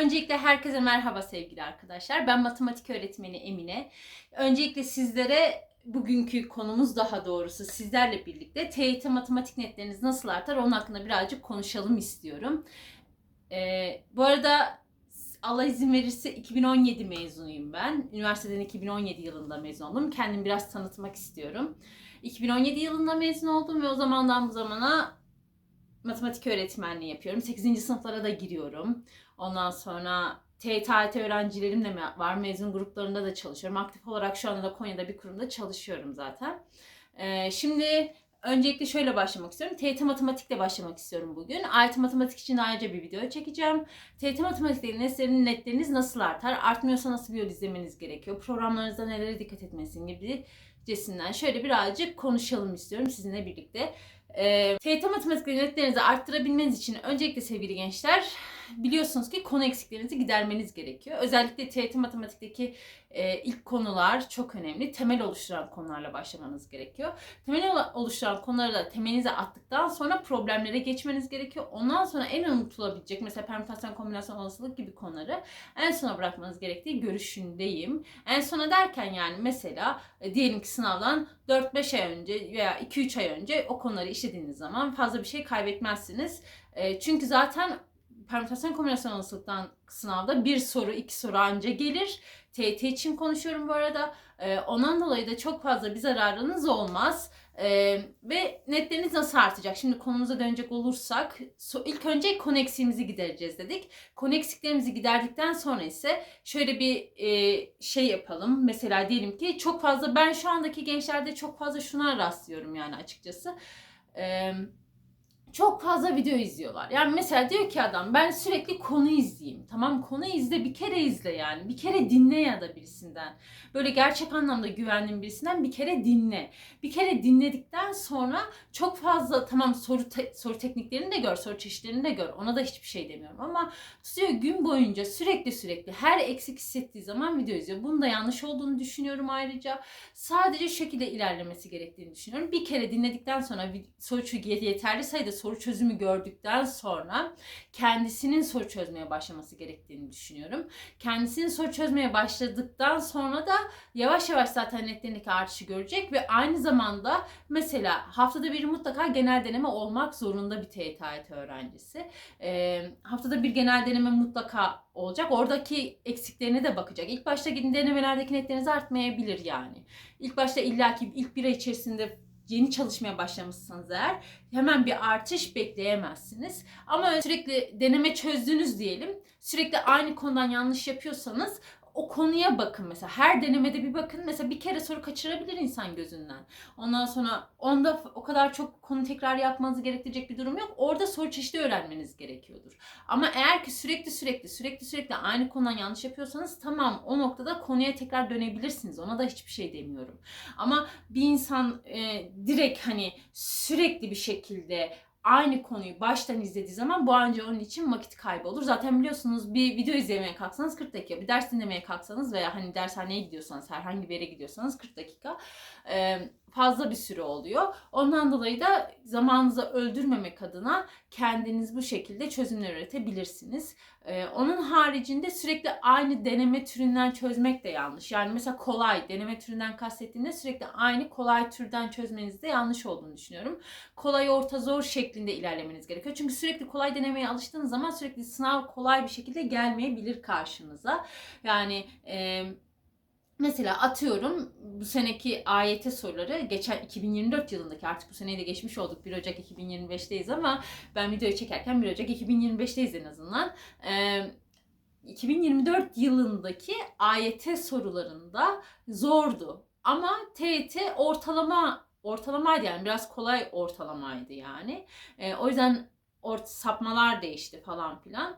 Öncelikle herkese merhaba sevgili arkadaşlar. Ben matematik öğretmeni Emine. Öncelikle sizlere bugünkü konumuz daha doğrusu sizlerle birlikte TYT matematik netleriniz nasıl artar onun hakkında birazcık konuşalım istiyorum. Ee, bu arada Allah izin verirse 2017 mezunuyum ben. Üniversiteden 2017 yılında mezun oldum. Kendimi biraz tanıtmak istiyorum. 2017 yılında mezun oldum ve o zamandan bu zamana matematik öğretmenliği yapıyorum. 8. sınıflara da giriyorum. Ondan sonra TYT öğrencilerim de var. Mezun gruplarında da çalışıyorum. Aktif olarak şu anda da Konya'da bir kurumda çalışıyorum zaten. Ee, şimdi öncelikle şöyle başlamak istiyorum. TYT matematikle başlamak istiyorum bugün. AYT matematik için ayrıca bir video çekeceğim. TYT matematikte netlerin netleriniz nasıl artar? Artmıyorsa nasıl bir yol izlemeniz gerekiyor? Programlarınızda nelere dikkat etmesin gibi cesinden şöyle birazcık konuşalım istiyorum sizinle birlikte. E, TYT matematik netlerinizi arttırabilmeniz için öncelikle sevgili gençler biliyorsunuz ki konu eksiklerinizi gidermeniz gerekiyor. Özellikle TYT matematikteki e, ilk konular çok önemli. Temel oluşturan konularla başlamanız gerekiyor. Temel oluşturan konuları da temelinize attıktan sonra problemlere geçmeniz gerekiyor. Ondan sonra en unutulabilecek mesela permütasyon, kombinasyon, olasılık gibi konuları en sona bırakmanız gerektiği görüşündeyim. En sona derken yani mesela e, diyelim ki sınavdan 4-5 ay önce veya 2-3 ay önce o konuları işlediğiniz zaman fazla bir şey kaybetmezsiniz. E, çünkü zaten permütasyon kombinasyon olasılıktan sınavda bir soru iki soru anca gelir. TYT için konuşuyorum bu arada. Ee, ondan dolayı da çok fazla bir zararınız olmaz. Ee, ve netleriniz nasıl artacak? Şimdi konumuza dönecek olursak so, ilk önce konu eksiğimizi gidereceğiz dedik. Konu eksiklerimizi giderdikten sonra ise şöyle bir e, şey yapalım. Mesela diyelim ki çok fazla ben şu andaki gençlerde çok fazla şuna rastlıyorum yani açıkçası. Eee çok fazla video izliyorlar. Yani mesela diyor ki adam ben sürekli konu izleyeyim. Tamam konu izle bir kere izle yani. Bir kere dinle ya da birisinden. Böyle gerçek anlamda güvendiğin birisinden bir kere dinle. Bir kere dinledikten sonra çok fazla tamam soru te- soru tekniklerini de gör, soru çeşitlerini de gör. Ona da hiçbir şey demiyorum ama tutuyor gün boyunca sürekli sürekli her eksik hissettiği zaman video izliyor. Bunun da yanlış olduğunu düşünüyorum ayrıca. Sadece şekilde ilerlemesi gerektiğini düşünüyorum. Bir kere dinledikten sonra soru yeterli sayıda soru çözümü gördükten sonra kendisinin soru çözmeye başlaması gerektiğini düşünüyorum. Kendisinin soru çözmeye başladıktan sonra da yavaş yavaş zaten netlerindeki artışı görecek ve aynı zamanda mesela haftada bir mutlaka genel deneme olmak zorunda bir TYT öğrencisi. E, haftada bir genel deneme mutlaka olacak. Oradaki eksiklerine de bakacak. İlk başta denemelerdeki netleriniz artmayabilir yani. İlk başta illaki ilk bir ay içerisinde yeni çalışmaya başlamışsınız eğer hemen bir artış bekleyemezsiniz. Ama sürekli deneme çözdünüz diyelim. Sürekli aynı konudan yanlış yapıyorsanız o konuya bakın mesela. Her denemede bir bakın. Mesela bir kere soru kaçırabilir insan gözünden. Ondan sonra onda o kadar çok konu tekrar yapmanızı gerektirecek bir durum yok. Orada soru çeşidi öğrenmeniz gerekiyordur. Ama eğer ki sürekli sürekli sürekli sürekli aynı konudan yanlış yapıyorsanız tamam o noktada konuya tekrar dönebilirsiniz. Ona da hiçbir şey demiyorum. Ama bir insan e, direkt hani sürekli bir şekilde aynı konuyu baştan izlediği zaman bu anca onun için vakit kaybı olur. Zaten biliyorsunuz bir video izlemeye kalksanız 40 dakika, bir ders dinlemeye kalksanız veya hani dershaneye gidiyorsanız, herhangi bir yere gidiyorsanız 40 dakika fazla bir süre oluyor. Ondan dolayı da zamanınızı öldürmemek adına kendiniz bu şekilde çözümler üretebilirsiniz. Ee, onun haricinde sürekli aynı deneme türünden çözmek de yanlış. Yani mesela kolay deneme türünden kastettiğinde sürekli aynı kolay türden çözmeniz de yanlış olduğunu düşünüyorum. Kolay orta zor şeklinde ilerlemeniz gerekiyor. Çünkü sürekli kolay denemeye alıştığınız zaman sürekli sınav kolay bir şekilde gelmeyebilir karşınıza. Yani e, Mesela atıyorum bu seneki AYT soruları geçen 2024 yılındaki artık bu seneyi de geçmiş olduk 1 Ocak 2025'teyiz ama ben videoyu çekerken 1 Ocak 2025'teyiz en azından. Ee, 2024 yılındaki AYT sorularında zordu ama TET ortalama ortalamaydı yani biraz kolay ortalamaydı yani. Ee, o yüzden ort sapmalar değişti falan filan.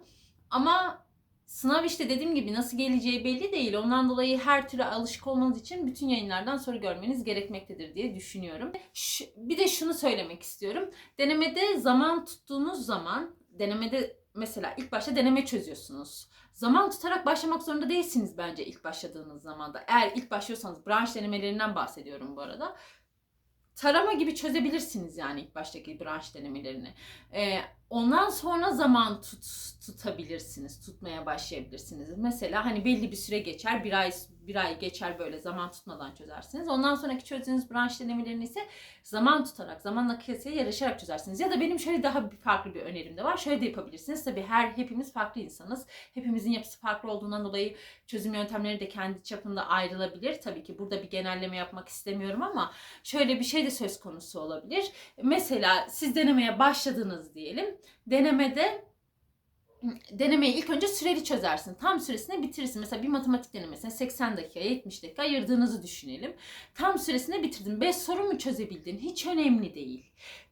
Ama Sınav işte dediğim gibi nasıl geleceği belli değil. Ondan dolayı her türlü alışık olmanız için bütün yayınlardan soru görmeniz gerekmektedir diye düşünüyorum. Bir de şunu söylemek istiyorum. Denemede zaman tuttuğunuz zaman, denemede mesela ilk başta deneme çözüyorsunuz. Zaman tutarak başlamak zorunda değilsiniz bence ilk başladığınız zamanda. Eğer ilk başlıyorsanız branş denemelerinden bahsediyorum bu arada tarama gibi çözebilirsiniz yani ilk baştaki branş denemelerini. Ee, Ondan sonra zaman tut, tutabilirsiniz, tutmaya başlayabilirsiniz. Mesela hani belli bir süre geçer, bir ay bir ay geçer böyle zaman tutmadan çözersiniz. Ondan sonraki çözdüğünüz branş denemelerini ise zaman tutarak, zamanla kıyasıya yarışarak çözersiniz. Ya da benim şöyle daha bir farklı bir önerim de var. Şöyle de yapabilirsiniz. Tabii her hepimiz farklı insanız. Hepimizin yapısı farklı olduğundan dolayı çözüm yöntemleri de kendi çapında ayrılabilir. Tabii ki burada bir genelleme yapmak istemiyorum ama şöyle bir şey de söz konusu olabilir. Mesela siz denemeye başladınız diyelim. Denemede denemeyi ilk önce süreli çözersin. Tam süresini bitirirsin. Mesela bir matematik denemesine 80 dakika, 70 dakika ayırdığınızı düşünelim. Tam süresini bitirdin. 5 soru mu çözebildin? Hiç önemli değil.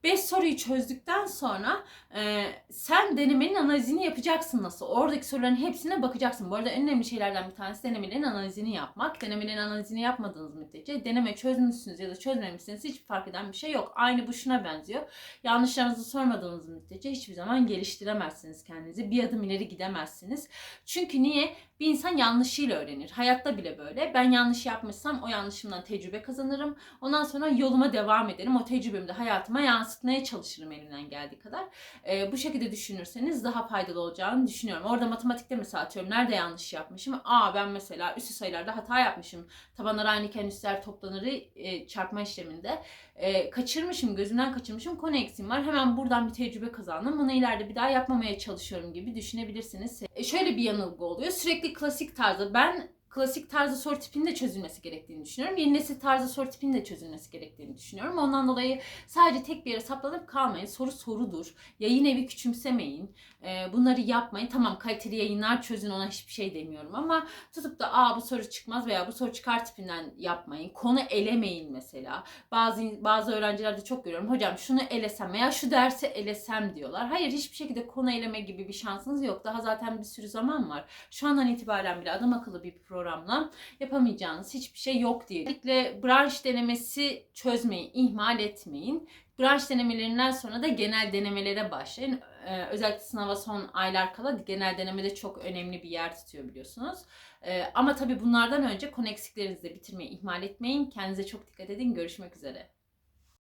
5 soruyu çözdükten sonra e, sen denemenin analizini yapacaksın nasıl? Oradaki soruların hepsine bakacaksın. Bu arada en önemli şeylerden bir tanesi denemelerin analizini yapmak. Denemelerin analizini yapmadığınız müddetçe deneme çözmüşsünüz ya da çözmemişsiniz hiç fark eden bir şey yok. Aynı bu şuna benziyor. Yanlışlarınızı sormadığınız müddetçe hiçbir zaman geliştiremezsiniz kendinizi. Bir adım ileri gidemezsiniz. Çünkü niye? Bir insan yanlışıyla öğrenir. Hayatta bile böyle. Ben yanlış yapmışsam o yanlışımdan tecrübe kazanırım. Ondan sonra yoluma devam ederim. O tecrübemi de hayatıma yansıtmaya çalışırım elimden geldiği kadar. Ee, bu şekilde düşünürseniz daha faydalı olacağını düşünüyorum. Orada matematikte mesela atıyorum nerede yanlış yapmışım? Aa ben mesela üstü sayılarda hata yapmışım. Tabanlar aynıken üstler toplanırı e, çarpma işleminde. E, kaçırmışım, gözümden kaçırmışım. Konu eksiğim var. Hemen buradan bir tecrübe kazandım. Bunu ileride bir daha yapmamaya çalışıyorum gibi düşünebilirsiniz. E, şöyle bir yanılgı oluyor. Sürekli klasik tarzda ben klasik tarzı soru tipinin de çözülmesi gerektiğini düşünüyorum. Yeni nesil tarzı soru tipinin de çözülmesi gerektiğini düşünüyorum. Ondan dolayı sadece tek bir yere saplanıp kalmayın. Soru sorudur. Yayın evi küçümsemeyin. Ee, bunları yapmayın. Tamam kaliteli yayınlar çözün ona hiçbir şey demiyorum ama tutup da aa bu soru çıkmaz veya bu soru çıkar tipinden yapmayın. Konu elemeyin mesela. Bazı bazı öğrencilerde çok görüyorum. Hocam şunu elesem veya şu dersi elesem diyorlar. Hayır hiçbir şekilde konu eleme gibi bir şansınız yok. Daha zaten bir sürü zaman var. Şu andan itibaren bile adam akıllı bir programla yapamayacağınız hiçbir şey yok diye. Özellikle branş denemesi çözmeyi ihmal etmeyin. Branş denemelerinden sonra da genel denemelere başlayın. Ee, özellikle sınava son aylar kala genel denemede çok önemli bir yer tutuyor biliyorsunuz. Ee, ama tabii bunlardan önce konu eksiklerinizi de bitirmeyi ihmal etmeyin. Kendinize çok dikkat edin. Görüşmek üzere.